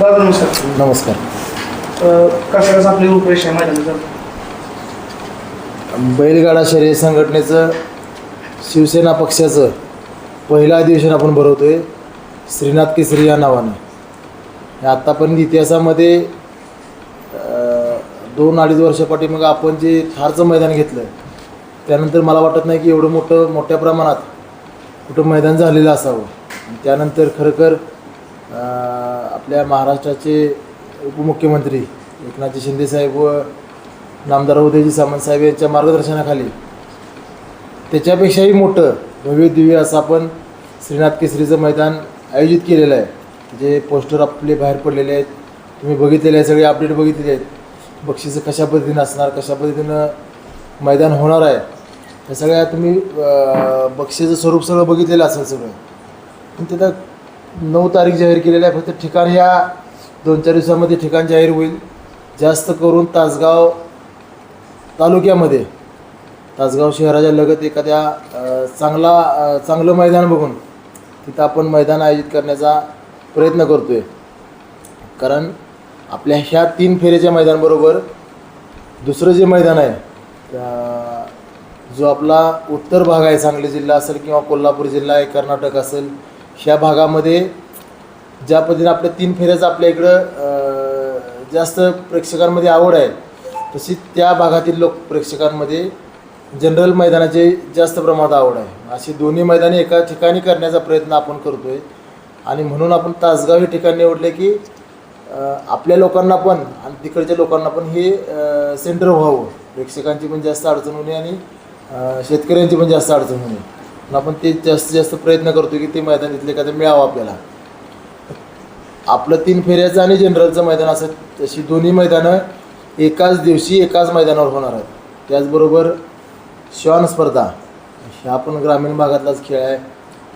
दादा नमस्कार. नमस्कार. कसं कसं आपली रूपरेषा आहे मैदानाचं बैलगाडा शर्यत संघटनेचं शिवसेना पक्षाचं पहिलं अधिवेशन आपण भरवतोय श्रीनाथ केसरी या नावानं. हे आत्तापर्यंत इतिहासामध्ये अं, दोन अडीच वर्षापाठी मग आपण जे थारचं मैदान घेतलं त्यानंतर मला वाटत नाही की एवढं मोठं मोठ्या प्रमाणात कुठं मैदान झालेलं असावं. आणि त्यानंतर खरंखर अं, आपल्या महाराष्ट्राचे उपमुख्यमंत्री एकनाथजी शिंदेसाहेब व नामदार उदयजी सामंतसाहेब यांच्या मार्गदर्शनाखाली त्याच्यापेक्षाही मोठं भव्य दिव्य असं आपण श्रीनाथ केसरीचं मैदान आयोजित केलेलं आहे. जे पोस्टर आपले बाहेर पडलेले आहेत. तुम्ही बघितलेले आहे सगळे अपडेट बघितलेले आहेत. बक्षिसं कशा पद्धतीनं असणार कशा पद्धतीनं मैदान होणार आहे हे सगळ्या तुम्ही बक्षीचं स्वरूप सगळं बघितलेलं असेल सगळं. पण त्याचा नऊ तारीख जाहीर केलेलं आहे. फक्त ठिकाण ह्या दोन चार दिवसामध्ये ठिकाण जाहीर होईल. जास्त करून तासगाव तालुक्यामध्ये. तासगाव शहराच्या लगत एखाद्या चांगला चांगलं मैदान बघून तिथं आपण मैदान आयोजित करण्याचा प्रयत्न करतो आहे कारण आपल्या ह्या तीन फेऱ्याच्या मैदानबरोबर दुसरं जे मैदान आहे जो आपला उत्तर भाग आहे सांगली जिल्हा असेल किंवा कोल्हापूर जिल्हा आहे कर्नाटक असेल ह्या भागामध्ये ज्या पद्धतीने आपल्या तीन फेऱ्याचं आपल्या इकडं जास्त प्रेक्षकांमध्ये आवड आहे तशी त्या भागातील लोक प्रेक्षकांमध्ये जनरल मैदानाचे जास्त प्रमाणात आवड आहे. अशी दोन्ही मैदाने एका ठिकाणी करण्याचा प्रयत्न आपण करतो आहे आणि म्हणून आपण तासगाव हे ठिकाण निवडले की आपल्या लोकांना पण आणि तिकडच्या लोकांना पण हे सेंटर व्हावं. प्रेक्षकांची पण जास्त अडचण होणे आणि शेतकऱ्यांची पण जास्त अडचण होणे पण आपण ते जास्तीत जास्त प्रयत्न करतो की ते मैदान इथले एखादं मिळावं आपल्याला. आपलं तीन फेऱ्याचं आणि जनरलचं मैदान असं तशी दोन्ही मैदानं एकाच दिवशी एकाच मैदानावर होणार आहेत. त्याचबरोबर श्वान स्पर्धा ह्या पण ग्रामीण भागातलाच खेळ आहे.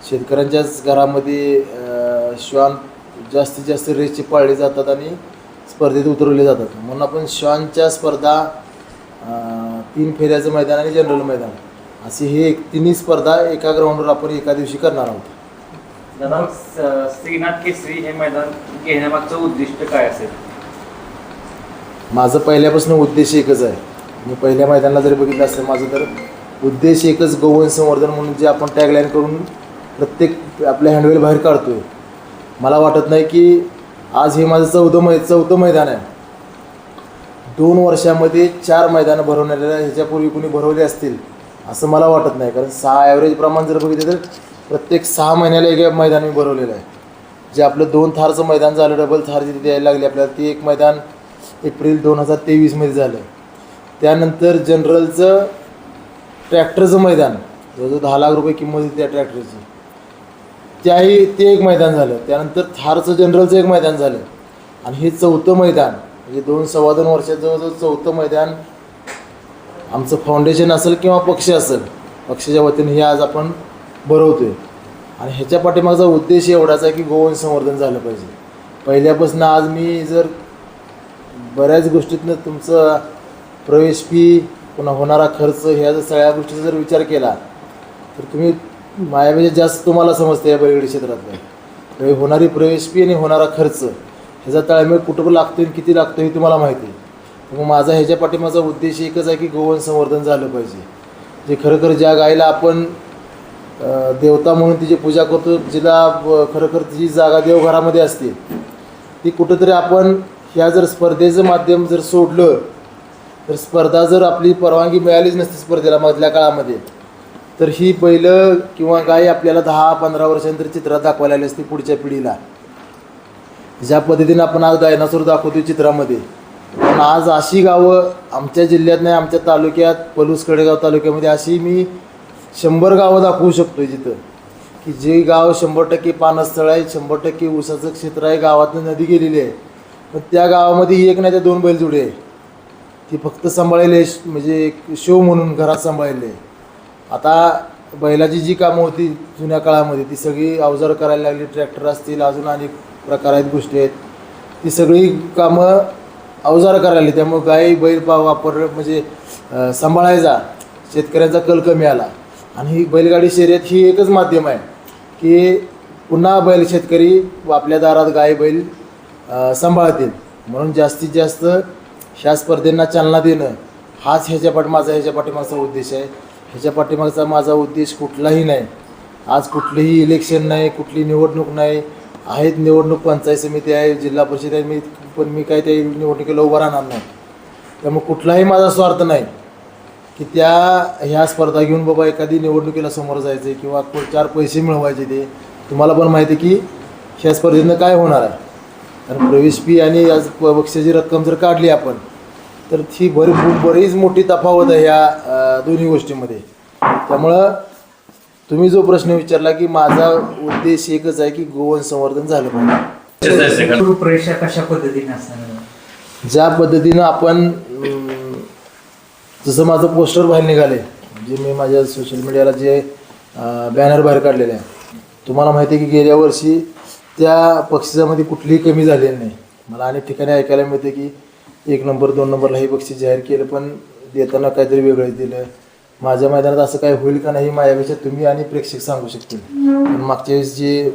शेतकऱ्यांच्याच घरामध्ये श्वान जास्तीत जास्त रेसचे पाळले जातात आणि स्पर्धेत उतरवले जातात. म्हणून आपण श्वानच्या स्पर्धा तीन फेऱ्याचं मैदान आणि जनरल मैदान. अशी हे एक तिन्ही स्पर्धा एका ग्राउंडवर आपण एका दिवशी करणार आहोत. दादा स- श्रीनाथ केसरी हे मैदान घेण्यामागचं उद्दिष्ट काय असेल? माझं पहिल्यापासून उद्देश एकच आहे. मी पहिल्या मैदानाला जरी बघितलं असेल माझं तर उद्देश एकच गोवन संवर्धन म्हणून जे आपण टॅगलाईन करून प्रत्येक आपल्या हँडवेल बाहेर काढतो आहे मला वाटत नाही की आज हे माझं चौथं मै चौथं मैदान आहे. दोन वर्षामध्ये चार मैदानं भरवण्याला ह्याच्यापूर्वी कुणी भरवले असतील? असं मला वाटत नाही. कारण सहा ॲव्हरेज प्रमाण जर बघितलं तर प्रत्येक सहा महिन्याला एक मैदान मी भरवलेलं आहे. जे आपलं दोन थारचं मैदान झालं डबल थार जिथे द्यायला लागली आपल्याला ते एक मैदान एप्रिल दोन हजार तेवीसमध्ये झालं. त्यानंतर जनरलचं ट्रॅक्टरचं मैदान. जवळजवळ दहा लाख रुपये किंमत होती त्या ट्रॅक्टरची त्याही ते एक मैदान झालं. त्यानंतर थारचं जनरलचं एक मैदान झालं. आणि हे चौथं मैदान म्हणजे दोन सव्वा दोन वर्षात जवळजवळ चौथं मैदान आमचं फाउंडेशन असेल किंवा पक्ष असेल पक्षाच्या वतीने हे आज आपण भरवतो आहे आणि ह्याच्या पाठीमागचा उद्देश एवढाच आहे की गोवन संवर्धन झालं पाहिजे. पहिल्यापासून आज मी जर बऱ्याच गोष्टीतनं तुमचं प्रवेश फी पुन्हा होणारा खर्च ह्या जर सगळ्या गोष्टीचा जर विचार केला तर तुम्ही मायापेक्षा जास्त तुम्हाला समजते या बैलगाडी क्षेत्रातलं. म्हणजे होणारी प्रवेश फी आणि होणारा खर्च ह्याचा ताळमेळ कुठं लागतो आणि किती लागतो हे तुम्हाला माहिती आहे. मग माझा ह्याच्या पाठीमाचा उद्देश एकच आहे की गोवन संवर्धन झालं पाहिजे. जे खरोखर ज्या गायीला आपण देवता म्हणून तिची पूजा करतो जिला खरोखर तिची जागा देवघरामध्ये असते. ती कुठंतरी आपण ह्या जर स्पर्धेचं माध्यम जर सोडलं तर स्पर्धा जर आपली परवानगी मिळालीच नसती स्पर्धेला मधल्या काळामध्ये तर ही बैलं किंवा गाय आपल्याला दहा पंधरा वर्षांतर चित्रात दाखवायला आली असती पुढच्या पिढीला. ज्या पद्धतीने आपण आज डायनासोर दाखवतो चित्रामध्ये पण आज अशी गावं आमच्या जिल्ह्यात नाही आमच्या तालुक्यात पलूस कडेगाव तालुक्यामध्ये अशी मी शंभर गावं दाखवू शकतो जिथं. की जे गाव शंभर टक्के पानस्थळ आहे शंभर टक्के ऊसाचं क्षेत्र आहे गावातून नदी गेलेली आहे. पण त्या गावामध्ये एक नाही तर दोन बैलजोडी आहे. ती फक्त सांभाळलेली आहे म्हणजे एक शो म्हणून घरात सांभाळलेली आहे. आता बैलाची जी कामं होती जुन्या काळामध्ये ती सगळी अवजार करायला लागली ट्रॅक्टर असतील अजून अनेक प्रकार आहेत गोष्टी आहेत. ती सगळी कामं अवजार करायला त्यामुळे गाई बैल पा वापर म्हणजे सांभाळायचा शेतकऱ्यांचा कल कमी आला. आणि ही बैलगाडी शर्यत ही एकच माध्यम आहे की पुन्हा बैल शेतकरी आपल्या दारात गाय बैल सांभाळतील. म्हणून जास्तीत जास्त ह्या स्पर्धेंना चालना देणं हाच ह्याच्या पाठी माझा ह्याच्या पाठीमागचा उद्देश आहे. ह्याच्या पाठीमागचा माझा उद्देश कुठलाही नाही. आज कुठलीही इलेक्शन नाही कुठली निवडणूक नाही आहेत निवडणूक पंचायत समिती आहे जिल्हा परिषद आहे मी पण मी काय त्या निवडणुकीला उभं राहणार नाही. त्यामुळे कुठलाही माझा स्वार्थ नाही की त्या ह्या स्पर्धा घेऊन बाबा एखादी निवडणुकीला समोर जायचं किंवा चार पैसे मिळवायचे ते तुम्हाला पण माहिती आहे की ह्या स्पर्धेनं काय होणार आहे. कारण प्रवेश फी आणि आज बक्षाची रक्कम जर काढली आपण तर ती बरी बरीच मोठी तफावत आहे ह्या दोन्ही गोष्टीमध्ये. त्यामुळं तुम्ही जो प्रश्न विचारला की माझा उद्देश एकच आहे की गोवन संवर्धन झालं पाहिजे. रूपरेषा कशा पद्धतीने असणार? ज्या पद्धतीनं आपण जसं माझं पोस्टर बाहेर निघाले जे मी माझ्या सोशल मीडियाला जे बॅनर बाहेर काढलेले आहे तुम्हाला माहिती आहे की गेल्या वर्षी त्या बक्षिसामध्ये कुठलीही कमी झालेली नाही. मला अनेक ठिकाणी ऐकायला मिळते की एक नंबर दोन नंबरला हे बक्षीस जाहीर केलं पण देताना काहीतरी वेगळं दिलं. माझ्या मैदानात असं काय होईल का नाही माझ्यापेक्षा तुम्ही आणि प्रेक्षक सांगू शकतील पण मागच्या वेळेस जे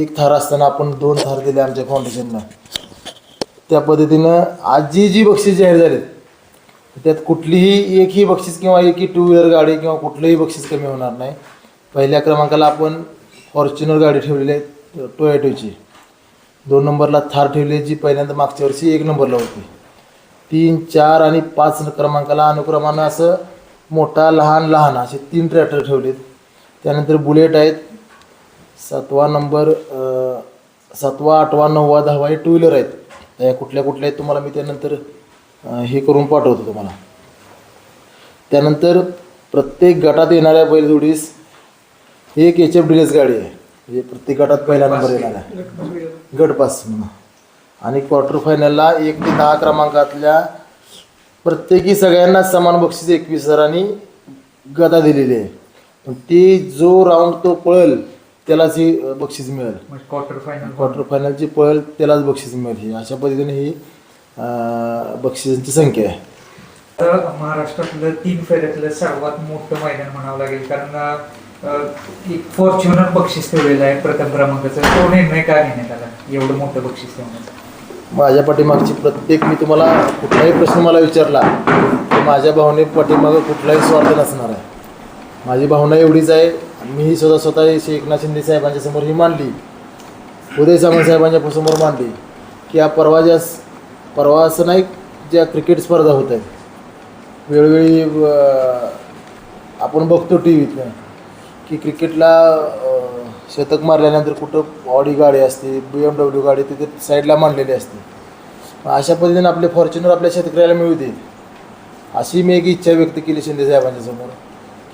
एक थार असताना आपण दोन थार दिले आमच्या फाउंडेशनला त्या पद्धतीनं आज जी जी बक्षीस जाहीर झालेत त्यात कुठलीही एकही बक्षीस किंवा एकही टू व्हीलर गाडी किंवा कुठलंही बक्षीस कमी होणार नाही. पहिल्या क्रमांकाला आपण फॉर्च्युनर गाडी ठेवलेली आहे टोयॅटोची. दोन नंबरला थार ठेवली आहे, जी पहिल्यांदा मागच्या वर्षी एक नंबरला होती. तीन चार आणि पाच क्रमांकाला अनुक्रमानं असं मोठा लहान लहान असे तीन ट्रॅक्टर ठेवलेत. त्यानंतर बुलेट आहेत. सातवा नंबर सातवा आठवा नववा दहावा हे टू व्हीलर आहेत. कुठल्या कुठल्या आहेत तुम्हाला मी त्यानंतर हे करून पाठवतो तुम्हाला. त्यानंतर प्रत्येक गटात येणाऱ्या बैलजोडीस एक एच एफ डिलेस गाडी आहे. म्हणजे प्रत्येक गटात पहिला नंबर येणार आहे. गटपास. आणि क्वार्टर फायनलला एक ते दहा क्रमांकातल्या प्रत्येकी सगळ्यांना समान बक्षीस एकवीस हजारांनी गदा दिलेली आहे. पण ती जो राऊंड तो पळेल त्यालाच ही बक्षीस मिळेल. क्वार्टर फायनल क्वार्टर फायनलची पळेल त्यालाच बक्षीस मिळेल ही. अशा पद्धतीने ही बक्षिसांची संख्या आहे. तर महाराष्ट्रातलं तीन फेऱ्यातलं सर्वात मोठं मैदान म्हणावं लागेल कारण एक फॉर्च्युनर बक्षीस ठेवलेलं आहे प्रथम क्रमांकाचं. तो निर्णय का घेण्यात आला? एवढं मोठं बक्षीस ठेवण्याचा. माझ्या पाठीमागची प्रत्येक मी तुम्हाला कुठलाही प्रश्न मला विचारला तर माझ्या भावने पाठीमागं कुठलाही स्वार्थ नसणार आहे. माझी भावना एवढीच आहे मी मीही स्वतः स्वतः श्री एकनाथ शिंदे साहेबांच्या समोर ही मांडली उदय सामंत साहेबांच्या समोर मांडली की या परवा ज्या परवा असं नाही ज्या क्रिकेट स्पर्धा होत आहेत वेळोवेळी आपण बघतो टी व्हीतनं की क्रिकेटला शतक मारल्यानंतर कुठं ऑडी गाडी असते बी एम डब्ल्यू गाडी तिथे साईडला मांडलेली असते. अशा पद्धतीने आपले फॉर्च्युनर आपल्या शेतकऱ्याला मिळू दे अशी मी एक इच्छा व्यक्त केली शिंदे साहेबांच्या समोर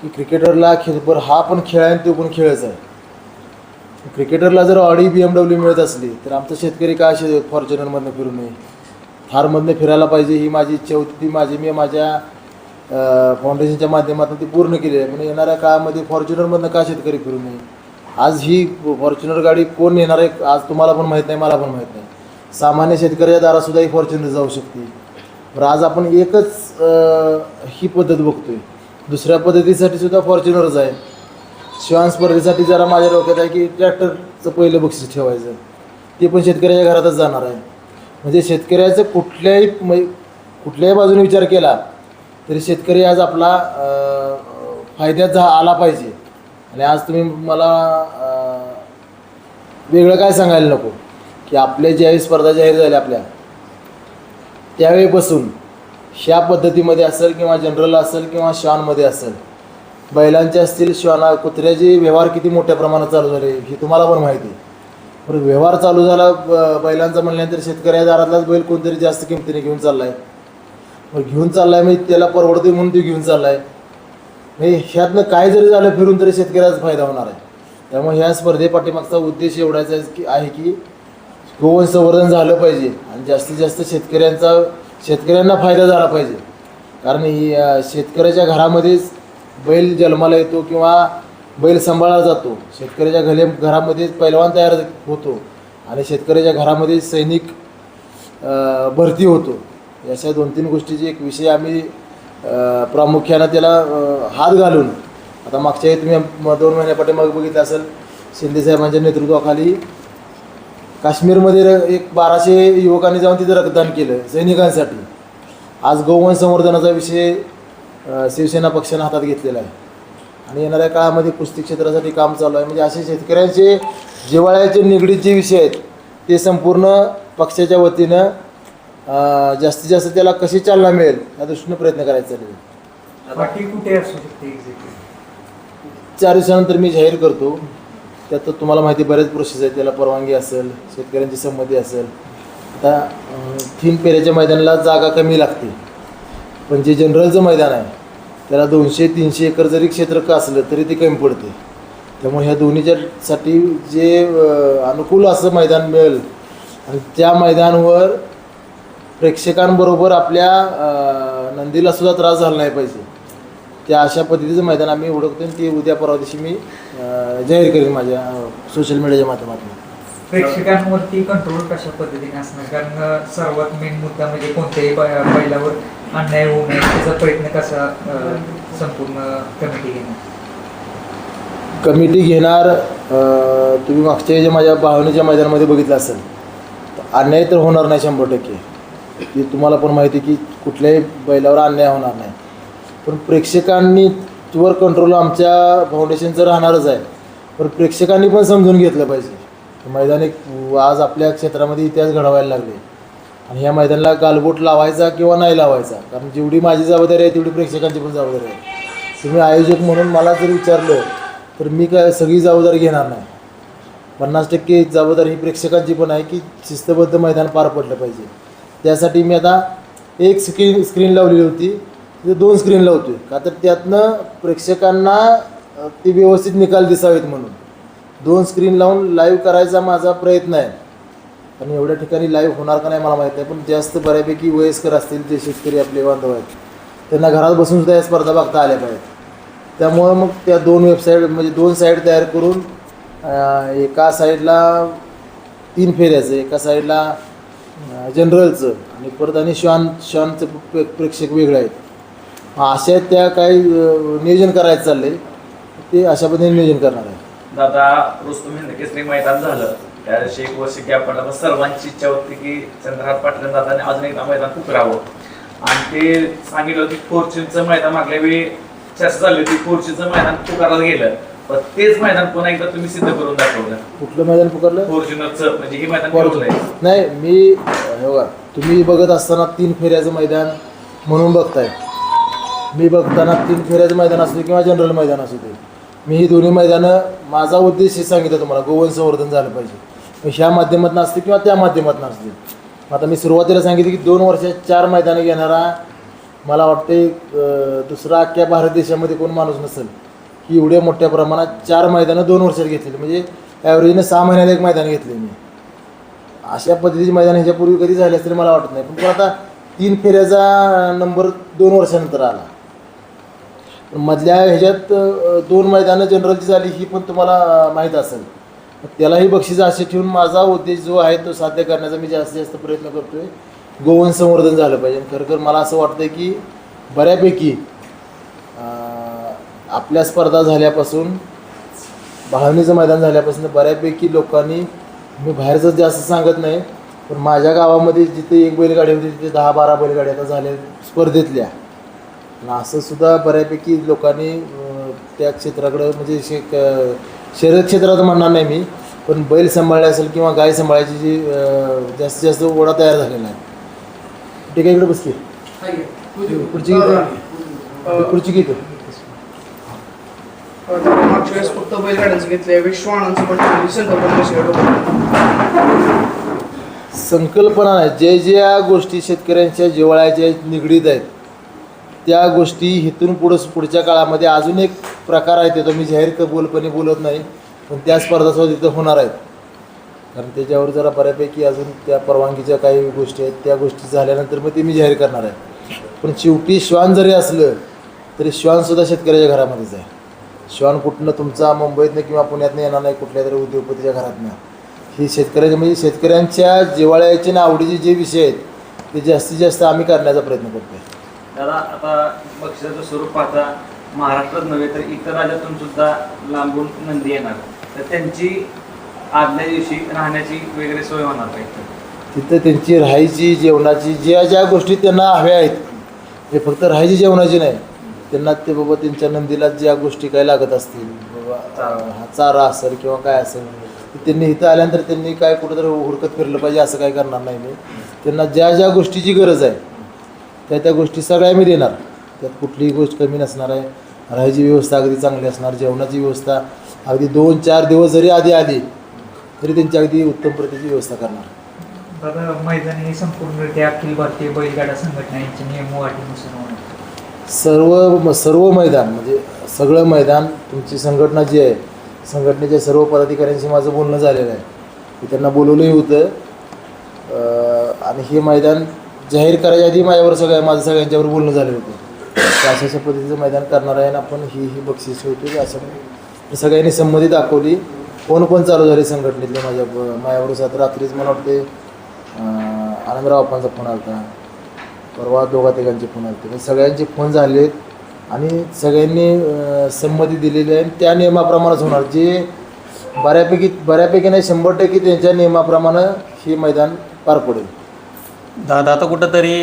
की क्रिकेटरला खेळभर हा पण खेळ आहे आणि तो पण खेळच आहे. क्रिकेटरला जर ऑडी बी एम डब्ल्यू मिळत असली तर आमचा शेतकरी का असे फॉर्च्युनरमधनं फिरू नये? थारमधनं फिरायला पाहिजे ही माझी इच्छा होती. ती माझी मी माझ्या फाउंडेशनच्या माध्यमातून ती पूर्ण केली आहे. म्हणजे येणाऱ्या काळामध्ये फॉर्च्युनरमधनं का शेतकरी फिरू नये? आज ही फॉर्च्युनर गाडी कोण येणार आहे आज तुम्हाला पण माहीत नाही मला पण माहीत नाही. सामान्य शेतकऱ्याच्या दारासुद्धा ही फॉर्च्युनर जाऊ शकते तर आज आपण एकच ही पद्धत बघतोय. दुसऱ्या पद्धतीसाठी सुद्धा फॉर्च्युनरच आहे. श्वान स्पर्धेसाठी जरा माझ्या डोक्यात आहे की ट्रॅक्टरचं पहिलं बक्षीस ठेवायचं. ते पण शेतकऱ्याच्या घरातच जाणार आहे. म्हणजे शेतकऱ्याचं कुठल्याही म्हणजे कुठल्याही बाजूने विचार केला तरी शेतकरी आज आपला फायद्यात जा आला पाहिजे. आणि आज तुम्ही मला वेगळं काय सांगायला नको? की आपल्या ज्यावेळी स्पर्धा जाहीर झाल्या आपल्या त्यावेळीपासून ह्या पद्धतीमध्ये असेल किंवा जनरल असेल किंवा श्वानमध्ये असेल बैलांचे असतील श्वाना कुत्र्याचे व्यवहार किती मोठ्या प्रमाणात चालू झाले हे तुम्हाला पण माहिती आहे. पण व्यवहार चालू झाला ब- बैलांचा म्हणल्यानंतर शेतकऱ्या दारातलाच बैल कोणतरी जास्त किमतीने घेऊन चाललाय. मग घेऊन चाललाय म्हणजे त्याला परवडते म्हणून ते घेऊन चाललाय. म्हणजे ह्यातनं काय जरी झालं फिरून तरी शेतकऱ्याचा फायदा होणार आहे. त्यामुळे ह्या स्पर्धेपाठीमागचा उद्देश एवढाच आहे की आहे की गोवन संवर्धन झालं पाहिजे आणि जास्तीत जास्त शेतकऱ्यांचा शेतकऱ्यांना फायदा झाला पाहिजे. कारण ही शेतकऱ्याच्या घरामध्येच बैल जन्माला येतो किंवा बैल सांभाळला जातो. शेतकऱ्याच्या घरे घरामध्येच पैलवान तयार होतो आणि शेतकऱ्याच्या घरामध्ये सैनिक भरती होतो. अशा दोन तीन गोष्टीचे एक विषय आम्ही प्रामुख्यानं त्याला हात घालून. आता मागच्या तुम्ही म- दोन महिन्यापाठी मग बघितलं असेल शिंदे साहेबांच्या नेतृत्वाखाली काश्मीरमध्ये र- एक बाराशे युवकांनी जाऊन तिथं रक्तदान केलं सैनिकांसाठी. आज गोवंश संवर्धनाचा विषय शिवसेना पक्षानं हातात घेतलेला आहे. आणि येणाऱ्या काळामध्ये कुस्ती क्षेत्रासाठी काम चालू आहे. म्हणजे असे शेतकऱ्यांचे जिव्हाळ्याचे निगडीत जे विषय आहेत ते संपूर्ण पक्षाच्या वतीनं जास्तीत जास्त त्याला कशी चालना मिळेल या दृष्टीनं प्रयत्न करायचा चालू आहे. पाठी कुठे असू शकते एक्झॅक्टली चार दिवसानंतर मी जाहीर करतो. त्यात तुम्हाला माहिती आहे, बरेच प्रोसेस आहेत. त्याला परवानगी असेल शेतकऱ्यांची संमती असेल. आता तीन पेऱ्याच्या मैदानाला जागा कमी लागते. पण जे जनरलचं मैदान आहे त्याला दोनशे तीनशे एकर जरी क्षेत्र का असलं तरी ते कमी पडते. त्यामुळे ह्या दोन्हीच्यासाठी जे अनुकूल असं मैदान मिळेल आणि त्या मैदानावर प्रेक्षकांबरोबर आपल्या अं, नंदीला सुद्धा त्रास झाला नाही पाहिजे. त्या अशा पद्धतीचं मैदान आम्ही ओळखतो आणि ते उद्या परवा दिवशी मी अं, जाहीर करेन माझ्या सोशल मीडियाच्या माध्यमातून. प्रेक्षकांवरती कंट्रोल कशा पद्धतीने असणार? कारण अं, सर्वात मेन मुद्दा म्हणजे कोणत्याही बै- बैलावर अन्याय होऊ नये त्याचा प्रयत्न कसा अं, संपूर्ण कमिटी घेणार? कमिटी घेणार अं, तुम्ही मागच्या माझ्या भावनेच्या मैदानामध्ये बघितलं असेल तर अन्याय तर होणार नाही शंभर टक्के. ती तुम्हाला पण माहिती आहे की कुठल्याही बैलावर अन्याय होणार नाही. पण प्रेक्षकांनी वर कंट्रोल आमच्या फाउंडेशनचं राहणारच आहे. पण प्रेक्षकांनी पण समजून घेतलं पाहिजे. मैदान एक आज आपल्या क्षेत्रामध्ये इतिहास घडवायला लागले. आणि ह्या मैदानाला गालबोट लावायचा किंवा नाही लावायचा. कारण जेवढी माझी जबाबदारी आहे तेवढी प्रेक्षकांची पण जबाबदारी आहे. तुम्ही आयोजक म्हणून मला जर विचारलं तर मी काय सगळी जबाबदारी घेणार नाही. पन्नास टक्के जबाबदारी ही प्रेक्षकांची पण आहे की शिस्तबद्ध मैदान पार पडलं पाहिजे. त्यासाठी मी आता एक स्क्रीन स्क्रीन लावलेली होती. तिथे दोन स्क्रीन लावतोय. का तर त्यातनं प्रेक्षकांना ती ते व्यवस्थित निकाल दिसावेत म्हणून. दोन स्क्रीन लावून लाईव्ह करायचा माझा प्रयत्न आहे. आणि एवढ्या ठिकाणी लाईव्ह होणार का नाही मला माहीत नाही. पण जास्त बऱ्यापैकी वयस्कर असतील जे शेतकरी आपले बांधव आहेत त्यांना घरात बसून सुद्धा या स्पर्धा बघता आल्या पाहिजेत. त्यामुळं मग त्या दोन वेबसाईट म्हणजे दोन साईड तयार करून एका साईडला तीन फेऱ्याचं एका साईडला जनरलचं आणि परत आणि श्वान श्वानचं प्रे- प्रेक्षक वेगळे आहेत. मग अशा त्या काही नियोजन करायचं चाललंय. ते अशा पद्धतीने नियोजन करणार आहे. दादा रुस्तुम हिंद केसरी मैदान झालं. त्या एक वर्ष गॅप पडला. पण सर्वांची इच्छा होती की चंद्रहार पाटील दादाने अजून एकदा मैदान पुकरावं आणि ते सांगितलं की फोर्च्यूनचं मैदान मागल्या वेळी चर्चा झाली होती. फोर्च्यूनचं मैदान पुकारलं गेलं. पण तेच मैदान पुन्हा एकदा तुम्ही सिद्ध करून दाखवलं. कुठलं मैदान पुकारलं फॉर्च्युनरचं म्हणजे हे मैदान ठेवलंय नाही मी हे बघा तुम्ही बघत असताना तीन फेऱ्याचं मैदान म्हणून बघताय. मी बघताना तीन फेऱ्याचं मैदान असू दे किंवा जनरल मैदान असू दे. मी ही दोन्ही मैदानं माझा उद्देश हे सांगितलं तुम्हाला गोवन संवर्धन झालं पाहिजे. मग ह्या माध्यमातून असते किंवा त्या माध्यमातून असते? मग आता मी सुरुवातीला सांगितलं की दोन वर्षात चार मैदानं घेणारा मला वाटते अं, दुसरा अख्ख्या भारत देशामध्ये कोण माणूस नसेल. एवढ्या मोठ्या प्रमाणात चार मैदानं दोन वर्षात घेतलेली. म्हणजे ॲव्हरेजनं सहा महिन्याला एक मैदान घेतले मी. अशा पद्धतीची मैदान ह्याच्यापूर्वी कधी झाले असतील मला वाटत नाही. पण तो आता तीन फेऱ्याचा नंबर दोन वर्षानंतर आला. पण मधल्या ह्याच्यात दोन मैदानं जनरलची झाली ही पण तुम्हाला माहीत असेल. त्यालाही बक्षीस असे ठेवून माझा उद्देश जो आहे तो साध्य करण्याचा मी जास्तीत जास्त प्रयत्न करतोय. गोवन संवर्धन झालं पाहिजे. खरं मला असं वाटतं की बऱ्यापैकी आपल्या स्पर्धा झाल्यापासून भावनीचं मैदान झाल्यापासून बऱ्यापैकी लोकांनी मी बाहेरचं जास्त सांगत नाही पण माझ्या गावामध्ये जिथे एक बैलगाडी होती तिथे दहा बारा बैलगाड्या आता झाल्या स्पर्धेतल्या. आणि असं सुद्धा बऱ्यापैकी लोकांनी त्या क्षेत्राकडं म्हणजे शे शर्यत क्षेत्रात म्हणणार नाही मी पण बैल सांभाळले असेल किंवा गाय सांभाळायची जी जास्तीत जास्त ओढा तयार झालेला आहे. ठीक आहे इकडे बसते खुर्ची किती खुर्ची किती मागच्या वेळेस फक्त बैलगाड्यांचं घेतलं यावेळी पण संकल्पना कशी संकल्पना नाही. जे ज्या गोष्टी शेतकऱ्यांच्या जिवाळ्याच्या निगडीत आहेत त्या गोष्टी इथून पुढं पुढच्या काळामध्ये अजून एक प्रकार आहे तो मी जाहीर क- बोलपणे बोलत नाही पण त्या स्पर्धा सुद्धा तिथं होणार आहेत. कारण त्याच्यावर जरा बऱ्यापैकी अजून त्या परवानगीच्या काही गोष्टी आहेत. त्या गोष्टी झाल्यानंतर मग ते मी जाहीर करणार आहे. पण शेवटी श्वान जरी असलं तरी श्वानसुद्धा शेतकऱ्याच्या घरामध्येच आहे. श्वान कुठनं तुमचा मुंबईतनं किंवा पुण्यातनं येणार नाही कुठल्या तरी उद्योगपतीच्या घरातनं. ही शेतकऱ्याच्या म्हणजे शेतकऱ्यांच्या जिव्हाळ्याचे आणि आवडीचे जे विषय आहेत ते जास्तीत जास्त आम्ही करण्याचा प्रयत्न करतोय. दादा आता बक्षिसाचं स्वरूप पाहता महाराष्ट्रात नव्हे तर इतर राज्यातून सुद्धा लांबून नंदी येणार. तर त्यांची आदल्या दिवशी राहण्याची वगैरे सोय होणार इथं? तिथं त्यांची राहायची जेवणाची ज्या ज्या गोष्टी त्यांना हव्या आहेत हे फक्त राहायची जेवणाची नाही. त्यांना ते बाबा त्यांच्या नंदीला ज्या गोष्टी काय लागत असतील बाबा चारा. हा, चारा असेल किंवा काय असेल त्यांनी इथं आल्यानंतर त्यांनी काय कुठंतरी हुडकत फिरलं पाहिजे असं काय करणार नाही मी. त्यांना ज्या ज्या गोष्टीची गरज आहे त्या त्या गोष्टी सगळ्या मी देणार. त्यात कुठलीही गोष्ट कमी नसणार आहे. राहायची व्यवस्था अगदी चांगली असणार जेवणाची व्यवस्था अगदी दोन चार दिवस जरी आधी आली तरी त्यांची अगदी उत्तम प्रतीची व्यवस्था करणार. दादा मैदान हे संपूर्णरित्या अखिल भारतीय बैलगाडा संघटना यांच्या नियम व सर्व म- सर्व मैदान म्हणजे सगळं मैदान तुमची संघटना जी आहे संघटनेच्या सर्व पदाधिकाऱ्यांशी माझं बोलणं झालेलं आहे. मी त्यांना बोलवलंही होतं. आणि हे मैदान जाहीर करायच्या आधी माझ्यावर सगळ्या माझं सगळ्यांच्यावर बोलणं झालं होतं. अशा अशा पद्धतीचं मैदान करणार आहे आणि आपण ही ही बक्षीस होती असं सगळ्यांनी संमती दाखवली. कोण पण चालू झाले संघटनेतले माझ्या माझ्यावर? सात रात्रीच मला वाटते आनंदराव अप्पांचा फोन आला होता परवा दोघा तिघांचे फोन आले होते. सगळ्यांचे फोन झालेत आणि सगळ्यांनी संमती दिलेली आहे. आणि त्या नियमाप्रमाणेच होणार. जे बऱ्यापैकी बऱ्यापैकी नाही शंभर टक्के त्यांच्या नियमाप्रमाणे हे मैदान पार पडेल. दादा आता कुठंतरी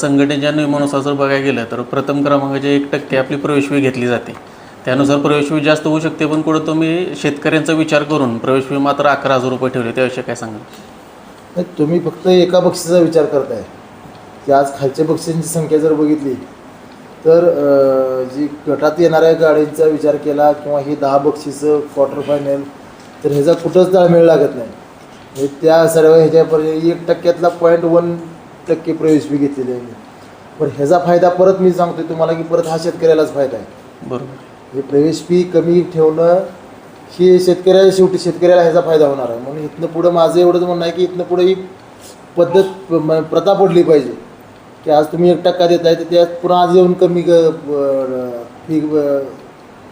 संघटनेच्या नियमानुसार जर बघायला गेलं तर प्रथम क्रमांकाचे एक टक्के आपली प्रवेश फी घेतली जाते. त्यानुसार प्रवेश फी जास्त होऊ शकते पण कुठं तुम्ही शेतकऱ्यांचा विचार करून प्रवेश फी मात्र अकरा हजार रुपये ठेवले त्याविषयी काय सांगाल? नाही तुम्ही फक्त एका बक्षिसाचा विचार करताय. की आज खालच्या बक्षिसांची संख्या जर बघितली तर जी गटात येणाऱ्या गाड्यांचा विचार केला किंवा ही दहा बक्षिसं क्वार्टर फायनल तर ह्याचा कुठंच ताळमेळ लागत नाही. म्हणजे त्या सर्व ह्याच्यापर्यंत एक टक्क्यातला पॉईंट वन टक्के प्रवेश फी घेतलेली आहे. मी. पण ह्याचा फायदा परत मी सांगतोय तुम्हाला की परत हा शेतकऱ्यालाच फायदा आहे. बरोबर. म्हणजे प्रवेश फी कमी ठेवणं ही शेतकऱ्याला शेवटी शेतकऱ्याला ह्याचा फायदा होणार आहे. म्हणून इथनं पुढं माझं एवढंच म्हणणं आहे की इथनं पुढं ही पद्धत म- प्रथा पडली पाहिजे. की आज तुम्ही एक टक्का देताय तर त्यात पुन्हा आज येऊन कमी फी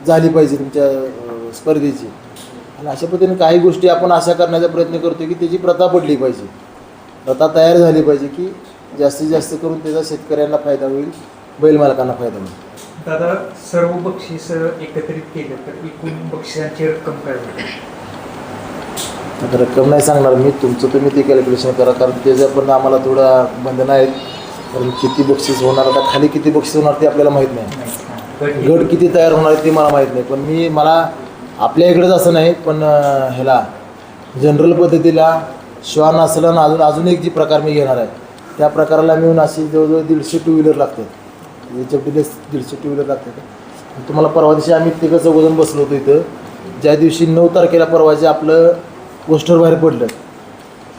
झाली पाहिजे तुमच्या अ, स्पर्धेची. आणि अशा पद्धतीने काही गोष्टी आपण अशा करण्याचा प्रयत्न करतो की त्याची प्रथा पडली पाहिजे. प्रथा तयार झाली पाहिजे की जास्तीत जास्त करून त्याचा शेतकऱ्यांना फायदा होईल बैल मालकांना फायदा होईल. दादा सर्व बक्षीस एकत्रित केलं तर एकूण बक्षिसांची रक्कम काय आता रक्कम नाही सांगणार मी तुमचं तुम्ही ते कॅल्क्युलेशन करा कारण त्याचं पण आम्हाला थोडा बंधनं आहेत. कारण किती बक्षीस होणार आता खाली किती बक्षीस होणार ते आपल्याला माहीत नाही. गड गट किती तयार होणार ते मला माहीत नाही. पण मी मला आपल्या इकडेच असं नाही पण ह्याला जनरल पद्धतीला श्वान असलं आणि अजून अजून एक जी प्रकार मी घेणार आहे त्या प्रकाराला मिळून अशी जवळजवळ दीडशे टू व्हीलर लागतात. एच एफ डीलेस दीडशे टू व्हीलर लागतात. तुम्हाला परवा दिवशी आम्ही तिकडचं चौघजण बसलो होतो इथं. ज्या दिवशी नऊ तारखेला परवाचे आपलं पोस्टर बाहेर पडलं.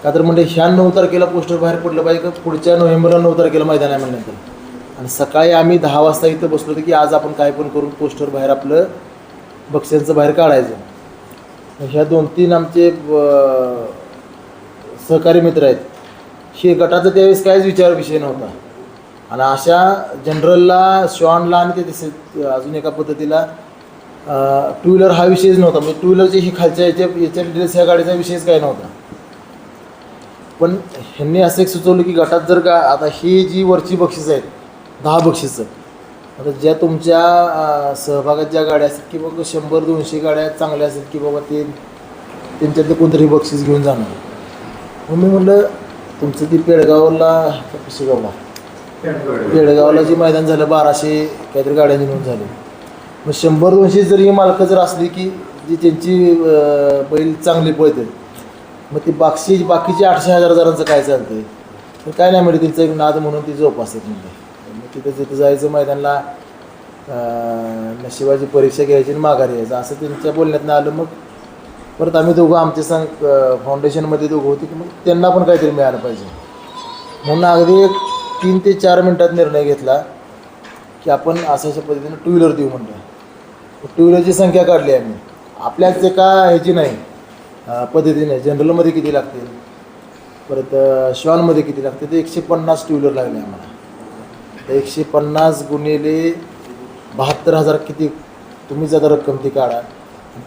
का तर म्हणजे ह्या नऊ तारखेला पोस्टर बाहेर पडलं पाहिजे का? पुढच्या नोव्हेंबरला नऊ तारखेला मैदान आहे म्हणल्यानंतर आणि सकाळी आम्ही दहा वाजता इथं बसलो होतो की आज आपण काय पण करून पोस्टर बाहेर आपलं बक्षांचं बाहेर काढायचं. ह्या दोन तीन आमचे सहकारी मित्र आहेत. हे गटाचा त्यावेळेस काहीच विचार विषय नव्हता. आणि अशा जनरलला श्वानला आणि ते अजून एका पद्धतीला टू व्हीलर हा विषयच नव्हता. म्हणजे टू व्हीलरचे ही खालच्या याच्या याच्या डिटेल्स ह्या गाडीचा विषयच काही नव्हता. पण ह्यांनी असं एक सुचवलं की गटात जर का आता ही जी वरची बक्षीस आहेत दहा बक्षिसं आता ज्या तुमच्या सहभागात ज्या गाड्या असतील की बाबा शंभर दोनशे गाड्या चांगल्या असतील की बाबा ते त्यांच्यातलं कोणतरी बक्षीस घेऊन जाणार. मग मी म्हटलं तुमचं ती पेडगावला शिगावला पेडगावला जे मैदान झालं बाराशे काहीतरी गाड्यांची नोंद झाली. मग शंभर दोनशे जर ही मालकं जर असली की जी त्यांची बैल चांगली पळते मग ती बाकी बाकीचे आठशे हजार हजारांचं काय चालतंय? तर काय नाही म्हणजे तिचं एक नाद म्हणून ती जोपासतात म्हणजे मग तिथं तिथं जायचं मैदानला नशिबाची परीक्षा घ्यायची आणि माघारी यायचं असं त्यांच्या बोलण्यातनं आलं. मग परत आम्ही दोघं आमच्या संग फाउंडेशनमध्ये दोघं होते की मग त्यांना पण काहीतरी मिळालं पाहिजे. म्हणून अगदी एक तीन ते चार मिनटात निर्णय घेतला की आपण अशा अशा पद्धतीनं टू व्हीलर देऊ म्हणलं टू व्हीलरची संख्या काढली आम्ही. आपल्याच एका ह्याची नाही पद्धतीने जनरलमध्ये किती लागतील? परत अं, श्वानमध्ये किती लागते ते एकशे पन्नास टू व्हीलर लागले आम्हाला. तर एकशे पन्नास गुणिले बहात्तर हजार किती? तुम्ही जर रक्कम ती काढा.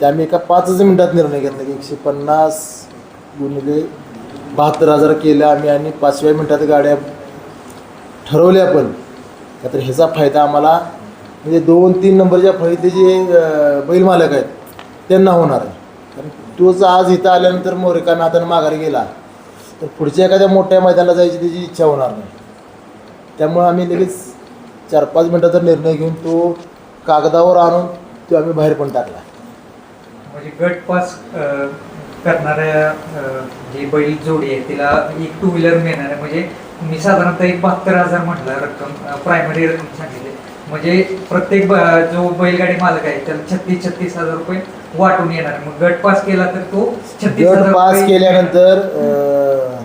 ते आम्ही एका पाचच मिनटात निर्णय घेतला की एकशे पन्नास गुणिले बहात्तर हजार केलं आम्ही आणि पाचव्या मिनटात गाड्या ठरवल्या पण. का तर ह्याचा फायदा आम्हाला म्हणजे दोन तीन नंबरच्या फळीतले जे बैलमालक आहेत त्यांना होणार आहे. कारण तोच आज इथं आल्यानंतर मोरिकानं हातानं माघारी गेला तर पुढच्या एखाद्या मोठ्या मैदानाला जायची त्याची इच्छा होणार नाही. त्यामुळे आम्ही लगेच चार पाच मिनटाचा निर्णय घेऊन तो कागदावर आणून तो आम्ही बाहेर पण टाकला. म्हणजे गट पास करणाऱ्या जी बैल जोडी आहे तिला एक टू व्हीलर मिळणार आहे. म्हणजे मी साधारणतः एक बहात्तर हजार म्हटलं रक्कम प्रायमरी रक्कम सांगितली. म्हणजे प्रत्येक जो बैलगाडी मालक आहे त्याला छत्तीस छत्तीस हजार रुपये वाटून येणार. मग गट पास केला तर तो छत्तीस गट हजार पास रुपये- केल्यानंतर अं.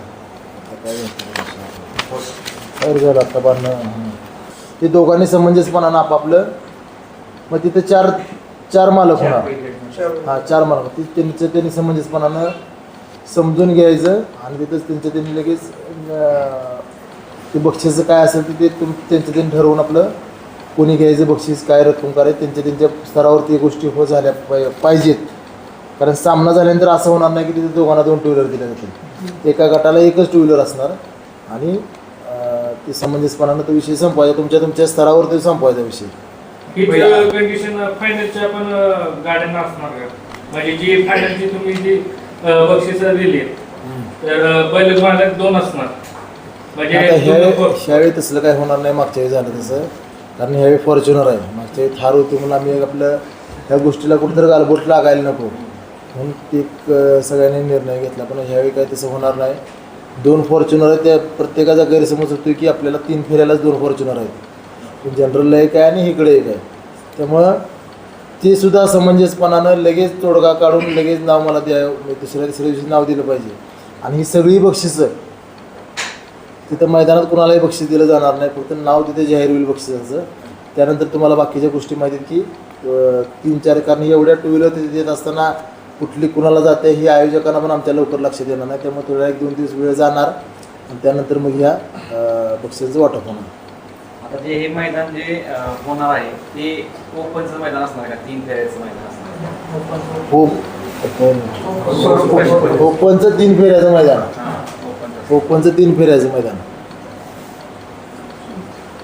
ते दोघांनी समंजसपणानं आपापलं मग तिथे चार चार मालक चार होणार. हा चार मालक ते त्यांचं त्यांनी समंजसपणानं समजून घ्यायचं आणि तिथंच त्यांचं त्यांनी लगेच अं, ते बक्षीसचं काय असेल ते ते तुम त्यांचं त्यांनी ठरवून आपलं कोणी घ्यायचं बक्षीस काय रक्कम करायचं त्यांच्या त्यांच्या स्तरावरती गोष्टी हो झाल्या पाय- पाहिजेत. कारण सामना झाल्यानंतर असं होणार नाही की तिथे दोघांना दोन टू व्हीलर दिल्या जातील. एका गटाला एकच टू व्हीलर असणार आणि अं, ते समंजसपणानं तो विषय संपवायचा तुमच्या तुमच्या स्तरावर ते संपवायचा विषय. हीच कंडिशन फायनलच्या पण गाड्यांना असणार का म्हणजे जी फायनलची तुम्ही जी बक्षीस दिली तर अं, पहिले मालक दोन असणार. म्हणजे आता दोन- ह्यावेळी तसलं काय होणार नाही मागच्या वेळी झालं तसं. कारण ह्यावेळी फॉर्च्युनर आहे. मागच्या थार होती म्हणून आम्ही आपलं ह्या गोष्टीला कुठेतरी गालबोट लागायला नको. म्हणून ते एक, सगळ्यांनी निर्णय घेतला. पण ह्यावेळी काय तसं होणार नाही. दोन फॉर्च्युनर आहेत त्या प्रत्येकाचा गैरसमज होतो की आपल्याला तीन फेऱ्यालाच दोन फॉर्च्युनर आहेत. पण जनरलला एक आहे आणि इकडे एक आहे. त्यामुळं ते सुद्धा समंजसपणानं लगेच तोडगा काढून लगेच नाव मला द्या दुसऱ्या तिसऱ्या दिवशी नाव दिलं पाहिजे. आणि ही सगळी बक्षिसं तिथं मैदानात कुणालाही बक्षीस दिलं जाणार नाही. फक्त नाव तिथे जाहीर होईल बक्षिसाचं. त्यानंतर तुम्हाला बाकीच्या गोष्टी माहिती आहेत की तीन चार कारण एवढ्या टू व्हीलर तिथे देत असताना कुठली कुणाला जाते हे आयोजकांना पण आमच्या लवकर लक्षात येणार नाही. त्यामुळे थोडा एक दोन दिवस वेळ जाणार आणि त्यानंतर मग ह्या बक्षिसाचं वाटप होणार. आता जे हे मैदान जे होणार आहे ते ओपनचं मैदान असणार का? तीन फेऱ्याचं मैदान असणार हो. ओपनचं तीन फेऱ्याचं मैदान. ओपनचं तीन फेऱ्याचं मैदान.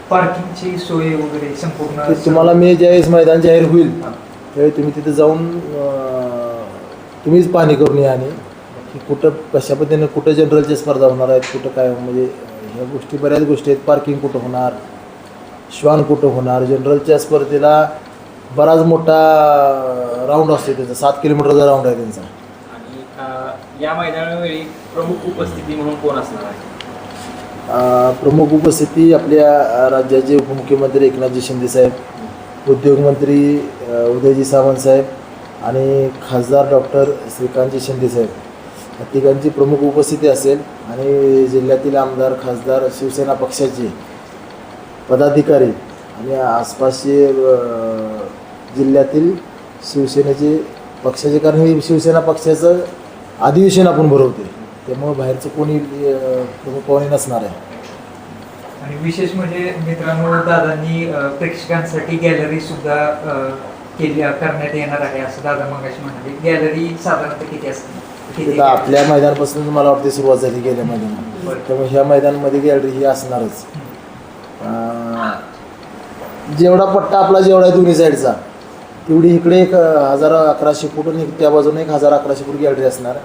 पार्किंगची सोय वगैरे संपूर्ण ते तुम्हाला मी ज्यावेळेस मैदान जाहीर होईल त्यावेळी तुम्ही तिथे जाऊन अं, तुम्हीच पाहणी करून या आणि की कुठं कशा पद्धतीने कुठं जनरलच्या स्पर्धा होणार आहेत कुठं काय म्हणजे अं, ह्या गोष्टी बऱ्याच गोष्टी आहेत. पार्किंग कुठं होणार श्वान कुठं होणार जनरलच्या स्पर्धेला बराच मोठा राऊंड असतो त्याचा. सात किलोमीटरचा राऊंड आहे त्यांचा. या मैदानावेळी प्रमुख उपस्थिती म्हणून कोण असणार आहे? प्रमुख उपस्थिती आपल्या राज्याचे उपमुख्यमंत्री एकनाथजी शिंदेसाहेब उद्योगमंत्री उदयजी सावंत साहेब आणि खासदार डॉक्टर श्रीकांतजी शिंदेसाहेब साहेब. तिघांची प्रमुख उपस्थिती असेल आणि जिल्ह्यातील आमदार खासदार शिवसेना पक्षाचे पदाधिकारी आणि आसपासचे जिल्ह्यातील शिवसेनेचे पक्षाचे कारण हे शिवसेना पक्षाचं अधिवेशन आपण भरवते त्यामुळे बाहेरचं कोणी अ, प्रमुख पाहुणे नसणार आहे. आणि विशेष म्हणजे मित्रांनो दादांनी अ, प्रेक्षकांसाठी गॅलरी सुद्धा अ, केली करण्यात येणार आहे असं दादा मगाशी म्हणाले. गॅलरी साधारणतः किती असते किती आपल्या मैदानापासून मला वाटते सुरुवात झाली गेल्या मैदानात. बरं. त्यामुळे ह्या मैदानामध्ये गॅलरी ही असणारच. अं, जेवढा पट्टा आपला जेवढा आहे दोन्ही साईडचा तेवढी इकडे एक हजार अकराशे फूट आणि त्या बाजूने एक हजार अकराशे फूट गॅलरी असणार.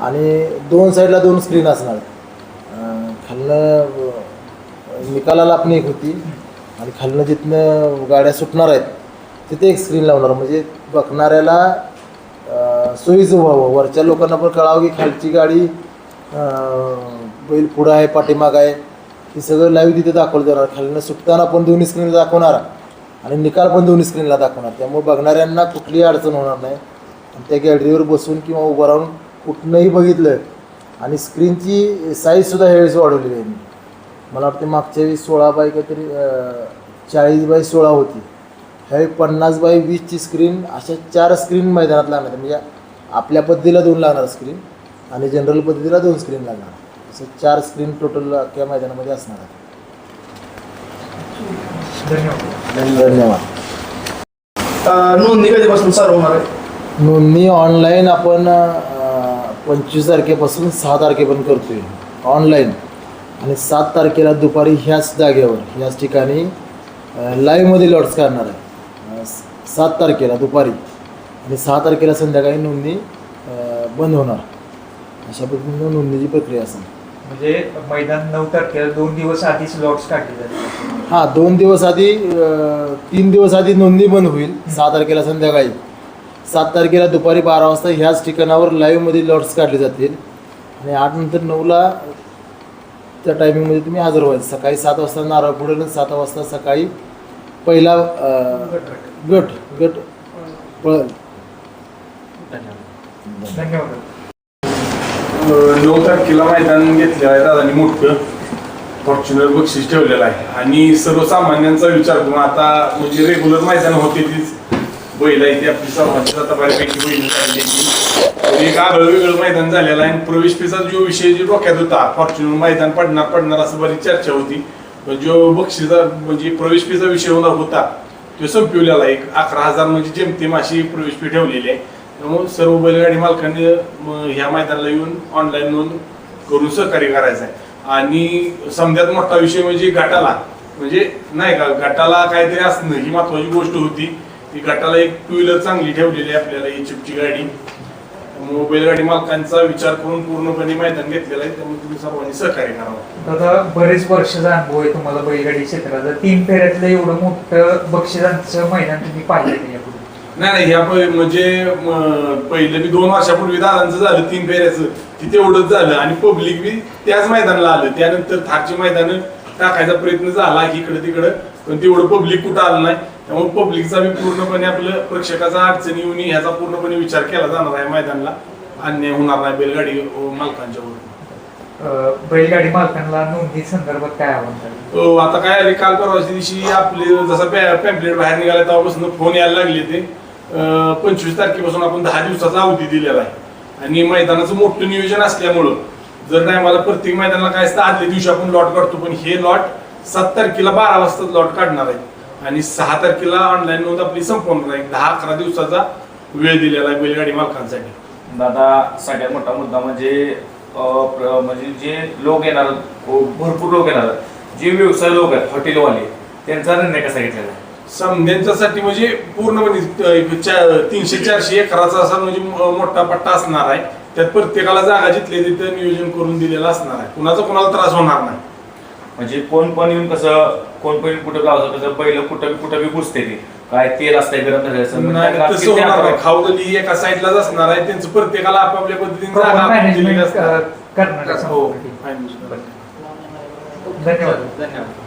आणि दोन साईडला दोन स्क्रीन असणार. खालनं निकालाला आपण एक होती. आणि खालनं जिथनं गाड्या सुटणार आहेत तिथे एक स्क्रीन लावणार. म्हणजे बघणाऱ्याला सोयीचं व्हावं वरच्या लोकांना पण कळावं की खालची गाडी बैल पुढं आहे पाठीमाग आहे. हे सगळं लाईव्ह तिथे दाखवलं जाणार. खालनं सुटताना पण दोन्ही स्क्रीन दाखवणार. आणि निकाल पण दोन्ही स्क्रीनला दाखवणार. त्यामुळे बघणाऱ्यांना कुठलीही अडचण होणार नाही. आणि त्या गॅलरीवर बसून किंवा उभं राहून कुठनंही बघितलं आणि स्क्रीनची साईजसुद्धा ह्यावेळेस वाढवलेली आहे. मी मला वाटते मागच्या वेळी सोळा बाय काहीतरी चाळीस बाय सोळा होती. ह्यावेळी पन्नास बाय वीसची स्क्रीन अशा चार स्क्रीन मैदानात लागणार म्हणजे आपल्या पद्धतीला दोन लागणार स्क्रीन आणि जनरल पद्धतीला दोन स्क्रीन लागणार. असं चार स्क्रीन टोटल अख्ख्या मैदानामध्ये असणार आहे. धन्यवाद. धन्यवाद. अं, नोंदणी कधीपासून चालू होणार आहे? नोंदणी ऑनलाईन आपण पंचवीस तारखेपासून सहा तारखेपर्यंत करतोय. ऑनलाईन आणि सात तारखेला दुपारी ह्याच जागेवर ह्याच ठिकाणी लाईव्हमध्ये लॉट्स करणार आहे. अं, स- सात तारखेला दुपारी. आणि सहा तारखेला संध्याकाळी नोंदणी बंद होणार. अशा पद्धतीनं नोंदणीची प्रक्रिया असेल. म्हणजे मैदान नऊ तारखेला दोन दिवस आधीच लॉट्स काढले जातात हां दोन दिवस आधी अं, तीन दिवस आधी नोंदणी बंद होईल. सहा तारखेला संध्याकाळी. सात तारखेला दुपारी बारा वाजता ह्याच ठिकाणावर लाईव्हमध्ये लॉट्स काढले जातील. आणि आठ नंतर नऊला त्या टायमिंगमध्ये तुम्ही हजर व्हायचं सकाळी सात वाजता नारळ पुढे आणि सात वाजता सकाळी पहिला अं, गट गट पळेल. धन्यवाद. नऊ तारखेला मैदान घेतलेलं आहे दादानी मोठं. फॉर्च्युनर बक्षीस ठेवलेलं आहे. आणि सर्वसामान्यांचा विचार करून आता म्हणजे रेग्युलर मैदान होते तीच. बैल आहे ती आपली सर्वांची आता बऱ्यापैकी बैल झालेली एक आगळं वेगळं मैदान झालेलं आहे आणि प्रवेश फीचा जो विषय जो डोक्यात होता फॉर्च्युनर मैदान पडणार पडणार असं बरीच चर्चा होती. पण जो बक्षीचा म्हणजे प्रवेश फीचा विषय होता तो संपवलेला आहे. एक अकरा हजार म्हणजे जेमतेम अशी प्रवेश फी ठेवलेली आहे. त्यामुळे सर्व बैलगाडी मालकांनी ह्या मैदानाला येऊन ऑनलाईन नोंद करून सहकार्य करायचं आहे. आणि समजात मोठा विषय म्हणजे गटाला. म्हणजे नाही का गटाला काहीतरी असणं ही महत्वाची गोष्ट होती. ती गटाला एक टू व्हीलर चांगली ठेवलेली आहे आपल्याला ही चिपची गाडी. त्यामुळे बैलगाडी मालकांचा विचार करून पूर्णपणे मैदान घेतलेलं आहे त्यामुळे तुम्ही सर्वांनी सहकार्य करावं दादा बरेच वर्षाचा अनुभव आहे तुम्हाला बैलगाडी क्षेत्राचा. तीन फेऱ्यातलं एवढं मोठं बक्षिसांचं मैदान तुम्ही पाहिलं नाही नाही ह्या म्हणजे म, पहिलं बी दोन वर्षापूर्वी दादांचं झालं तीन फेऱ्याचं. तिथे एवढंच झालं आणि पब्लिक बी त्याच मैदानाला आलं. त्यानंतर थारची मैदान टाकायचा प्रयत्न झाला इकडे तिकडं पण तेवढं पब्लिक कुठं आलं नाही. त्यामुळे पब्लिकचा बी पूर्णपणे आपलं प्रेक्षकाचा अडचणी येऊन ह्याचा पूर्णपणे विचार केला जाणार आहे मैदानाला. अन्याय होणार नाही बैलगाडी मालकांच्या वर अं, बैलगाडी मालकांना नोंदी संदर्भात काय आव्हान आता काय आले काल परवाच्या दिवशी आपले जसा पॅम्पलेट बाहेर निघाला तेव्हापासून फोन यायला लागले ते. पंचवीस तारखेपासून आपण दहा दिवसाचा अवधी दिलेला आहे. आणि मैदानाचं मोठं नियोजन असल्यामुळं जर नाही मला प्रत्येक मैदानाला काय असतं आदल्या दिवशी आपण लॉट काढतो पण हे लॉट सात तारखेला बारा वाजता लॉट काढणार आहे. आणि सहा तारखेला ऑनलाईन नोंद आपली संपवणार आहे. दहा अकरा दिवसाचा वेळ दिलेला आहे बैलगाडी मालकांसाठी. दादा सगळ्यात मोठा मुद्दा म्हणजे म्हणजे जे लोक येणार भरपूर लोक येणार. जे व्यवसाय लोक आहेत हॉटेलवाले त्यांचा निर्णय कसा घेतलेला आहे? समध्यांच्यासाठी म्हणजे पूर्णपणे तीनशे चारशे एकराचा असा म्हणजे मोठा पट्टा असणार आहे. त्यात प्रत्येकाला जागा जिथले तिथं नियोजन करून दिलेलं असणार आहे. कुणाचा कुणाला त्रास होणार नाही. म्हणजे कोण पण येऊन कसं कोण पण येऊन कुठं लावतं कसं बैल कुठं बी कुठं बी घुसते ते. काय तेल असतंय गरम तसं होणार नाही. खाऊगली एका साईडलाच असणार आहे. त्यांचं प्रत्येकाला आपापल्या पद्धतीने जागा आपण दिलेली असणार हो. फायनल. धन्यवाद. धन्यवाद.